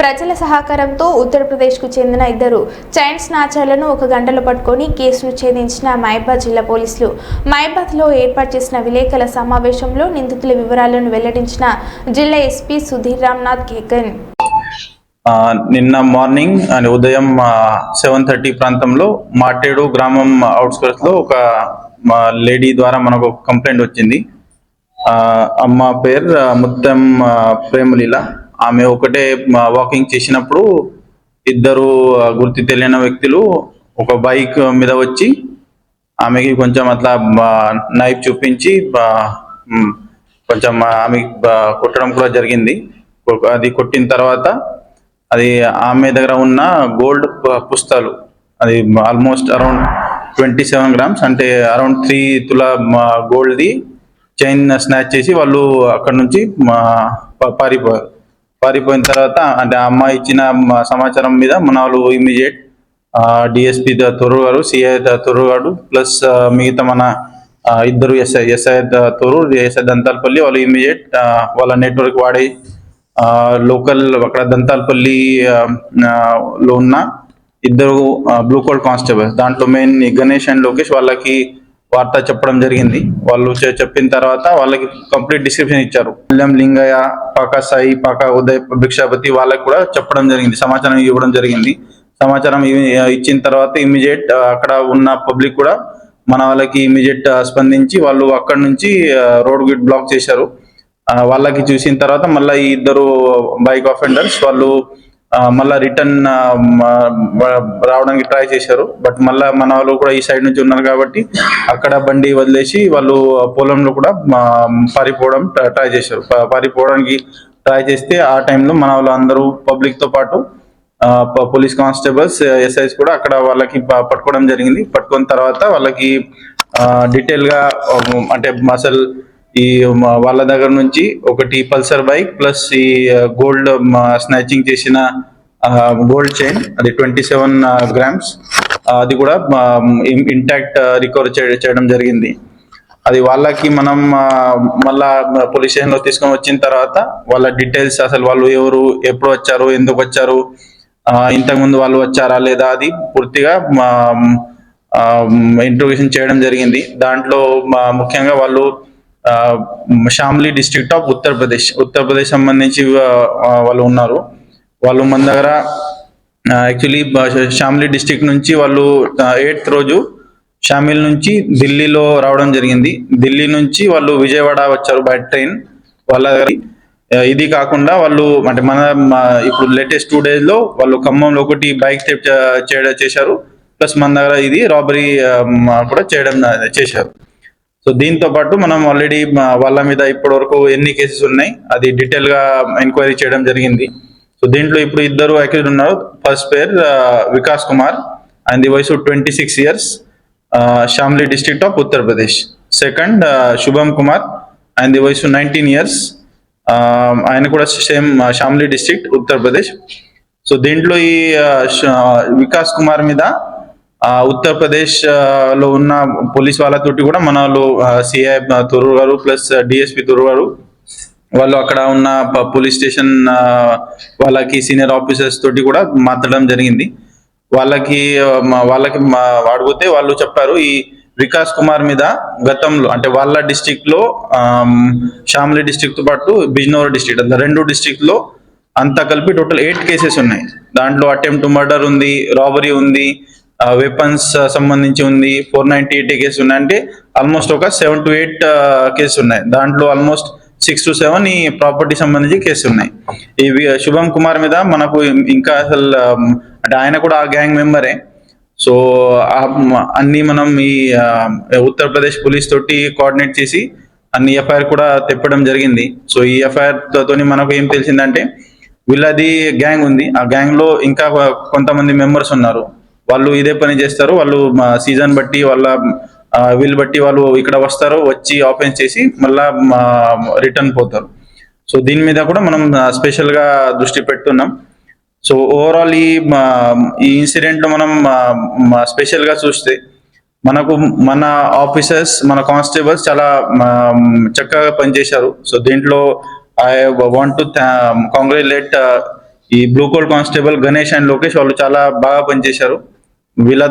ప్రజల సహకారంతో ఉత్తరప్రదేశ్కు చెందిన ఇద్దరు చైన్ స్నాచర్లను ఒక గంటలో పట్టుకొని కేసును ఛేదించిన మహబాద్ జిల్లా పోలీసులు. మహబాద్లో ఏర్పాటు చేసిన విలేకరుల సమావేశంలో నిందితుల వివరాలను వెల్లడించిన జిల్లా ఎస్పీ సుధీర్ రామ్నాథ్ కేకన్. నిన్న మార్నింగ్ అండ్ ఉదయం సెవెన్ థర్టీ ప్రాంతంలో మాటేడు గ్రామం అవుట్స్కర్ట్స్లో ఒక లేడీ ద్వారా మనకు కంప్లైంట్ వచ్చింది. అమ్మ పేరు ముత్తం ప్రేమలీల. ఆమె ఒకటే వాకింగ్ చేసినప్పుడు ఇద్దరు గుర్తు తెలియని వ్యక్తులు ఒక బైక్ మీద వచ్చి ఆమెకి కొంచెం అట్లా నైఫ్ చూపించి కొంచెం ఆమె కొట్టడం కూడా జరిగింది. అది కొట్టిన తర్వాత అది ఆమె దగ్గర ఉన్న గోల్డ్ పుస్తాలు అది almost around twenty seven grams అంటే అరౌండ్ త్రీ తులా గోల్డ్ది చైన్ స్నాచ్ చేసి వాళ్ళు అక్కడ నుంచి మా ప- పారిపోయారు. పారిపోయిన తర్వాత అంటే ఆ అమ్మాయి ఇచ్చిన సమాచారం మీద మన వాళ్ళు ఇమీడియట్ డిఎస్పి తొర్రు గారు సిఐ తొర్రు గారు ప్లస్ మిగతా మన ఇద్దరు SI SI Thorrur SI Dantalapalli వాళ్ళు ఇమీడియట్ వాళ్ళ నెట్వర్క్ వాడి లోకల్ అక్కడ దంతాలపల్లి లో ఉన్న ఇద్దరు బ్లూ కోల్డ్ కానిస్టేబుల్ దాంట్లో మెయిన్ గణేష్ అండ్ లోకేష్ వాళ్ళకి వార్త చెప్పడం జరిగింది. వాళ్ళు చెప్పిన తర్వాత వాళ్ళకి కంప్లీట్ డిస్క్రిప్షన్ ఇచ్చారు. కళ్యాణ్ లింగయ్య పాక సాయి పాక ఉదయ్ భిక్షాపతి వాళ్ళకి కూడా చెప్పడం జరిగింది. సమాచారం ఇవ్వడం జరిగింది. సమాచారం ఇచ్చిన తర్వాత ఇమీడియట్ అక్కడ ఉన్న పబ్లిక్ కూడా మన వాళ్ళకి ఇమీడియట్ స్పందించి వాళ్ళు అక్కడ నుంచి రోడ్ గిట్ బ్లాక్ చేశారు. వాళ్ళకి చూసిన తర్వాత మళ్ళీ ఈ ఇద్దరు బైక్ ఆఫెండర్స్ వాళ్ళు మళ్ళా రిటర్న్ రావడానికి ట్రై చేశారు. బట్ మళ్ళా మన వాళ్ళు కూడా ఈ సైడ్ నుంచి ఉన్నారు కాబట్టి అక్కడ బండి వదిలేసి వాళ్ళు పొలంలో కూడా పారిపోవడం ట్రై చేశారు. పారిపోవడానికి ట్రై చేస్తే ఆ టైంలో మన వాళ్ళు అందరూ పబ్లిక్తో పాటు ప- పోలీస్ కానిస్టేబుల్స్ ఎస్ఐస్ కూడా అక్కడ వాళ్ళకి పట్టుకోవడం జరిగింది. పట్టుకున్న తర్వాత వాళ్ళకి డీటెయిల్గా అంటే అసలు ఈ వాళ్ళ దగ్గర నుంచి ఒకటి పల్సర్ బైక్ ప్లస్ ఈ గోల్డ్ స్నాచింగ్ చేసిన గోల్డ్ చైన్ అది ట్వంటీ సెవెన్ గ్రామ్స్. అది కూడా ఇంటాక్ట్ రికవర్ చేయడం జరిగింది. అది వాళ్ళకి మనం మళ్ళా పోలీస్ స్టేషన్లో తీసుకొని వచ్చిన తర్వాత వాళ్ళ డీటెయిల్స్ అసలు వాళ్ళు ఎవరు ఎప్పుడు వచ్చారు ఎందుకు వచ్చారు ఇంతకుముందు వాళ్ళు వచ్చారా లేదా అది పూర్తిగా ఇంట్రోగేషన్ చేయడం జరిగింది. దాంట్లో మా- ముఖ్యంగా వాళ్ళు షామ్లీ డిస్ట్రిక్ట్ ఆఫ్ ఉత్తరప్రదేశ్ ఉత్తరప్రదేశ్ సంబంధించి వాళ్ళు ఉన్నారు. వాళ్ళు మన దగ్గర యాక్చువల్లీ షామ్లీ డిస్ట్రిక్ట్ నుంచి వాళ్ళు ఎయిత్ రోజు షామిల్ నుంచి ఢిల్లీలో రావడం జరిగింది. ఢిల్లీ నుంచి వాళ్ళు విజయవాడ వచ్చారు బై ట్రైన్ వాళ్ళ దగ్గర ఇది కాకుండా వాళ్ళు అంటే మన ఇప్పుడు లేటెస్ట్ టూ డేస్లో వాళ్ళు ఖమ్మంలో ఒకటి బైక్ థెఫ్ట్ చేయడం చేశారు. ప్లస్ మన దగ్గర ఇది రాబరీ కూడా చేయడం చేశారు. సో దీంతో పాటు మనం ఆల్రెడీ వాళ్ళ మీద ఇప్పటి వరకు ఎన్ని కేసెస్ ఉన్నాయి అది డీటెయిల్గా ఎంక్వైరీ చేయడం జరిగింది. సో దీంట్లో ఇప్పుడు ఇద్దరు అక్యూజ్ ఉన్నారు. ఫస్ట్ పేర్ వికాస్ కుమార్ అండ్ ది వయసు twenty six years Shamli district of Uttar Pradesh second Shubham Kumar and the వయసు నైన్టీన్ ఇయర్స్ um, ఆయన కూడా same Shamli district Uttar Pradesh so దీంట్లో ఈ uh, వికాస్ కుమార్ uh, మీద ఉత్తరప్రదేశ్లో ఉన్న పోలీస్ వాళ్ళతోటి కూడా మన వాళ్ళు సిఐ తుర్రు గారు ప్లస్ డిఎస్పి తుర్రు గారు వాళ్ళు అక్కడ ఉన్న పోలీస్ స్టేషన్ వాళ్ళకి సీనియర్ ఆఫీసర్స్ తోటి కూడా మాట్లాడడం జరిగింది. వాళ్ళకి వాళ్ళకి వాడిపోతే అడిగితే వాళ్ళు చెప్పారు ఈ వికాస్ కుమార్ మీద గతంలో అంటే వాళ్ళ డిస్టిక్లో షామ్లీ డిస్టిక్తో పాటు బిజ్నోర్ డిస్ట్రిక్ట్ రెండు డిస్టిక్లో అంతా కలిపి టోటల్ ఎయిట్ కేసెస్ ఉన్నాయి. దాంట్లో అటెంప్ట్ మర్డర్ ఉంది రాబరీ ఉంది వెపన్స్ సంబంధించి ఉంది. ఫోర్ నైన్టీ ఎయిట్ కేసు ఉన్నాయంటే ఆల్మోస్ట్ ఒక సెవెన్ టు ఎయిట్ కేసు ఉన్నాయి. దాంట్లో ఆల్మోస్ట్ సిక్స్ టు సెవెన్ ఈ ప్రాపర్టీ సంబంధించి కేసు ఉన్నాయి. ఈ శుభం కుమార్ మీద మనకు ఇంకా అసలు అంటే ఆయన కూడా ఆ గ్యాంగ్ మెంబరే సో అన్ని మనం ఈ ఉత్తరప్రదేశ్ పోలీస్ తోటి కోఆర్డినేట్ చేసి అన్ని ఎఫ్ఐఆర్ కూడా తెప్పడం జరిగింది. సో ఈ ఎఫ్ఐఆర్ తోని మనకు ఏం తెలిసిందంటే వీళ్ళది గ్యాంగ్ ఉంది. ఆ గ్యాంగ్లో ఇంకా కొంతమంది మెంబర్స్ ఉన్నారు. వాళ్ళు ఇదే పని చేస్తారు. వాళ్ళు సీజన్ బట్టి వాళ్ళ వీళ్ళు బట్టి వాళ్ళు ఇక్కడ వస్తారు వచ్చి ఆఫెన్స్ చేసి మళ్ళా రిటర్న్ పోతారు. సో దీని మీద కూడా మనం స్పెషల్గా దృష్టి పెడుతున్నాం. సో ఓవరాల్ ఈ ఈ ఇన్సిడెంట్లో మనం స్పెషల్గా చూస్తే మనకు మన ఆఫీసర్స్ మన కానిస్టేబుల్స్ చాలా చక్కగా పనిచేశారు. సో దీంట్లో ఐ వాంట్ టు కాంగ్రాచులేట్ ఈ blue colt constable Ganesh and Lokesh వాళ్ళు చాలా బాగా పనిచేశారు. వీళ్ళ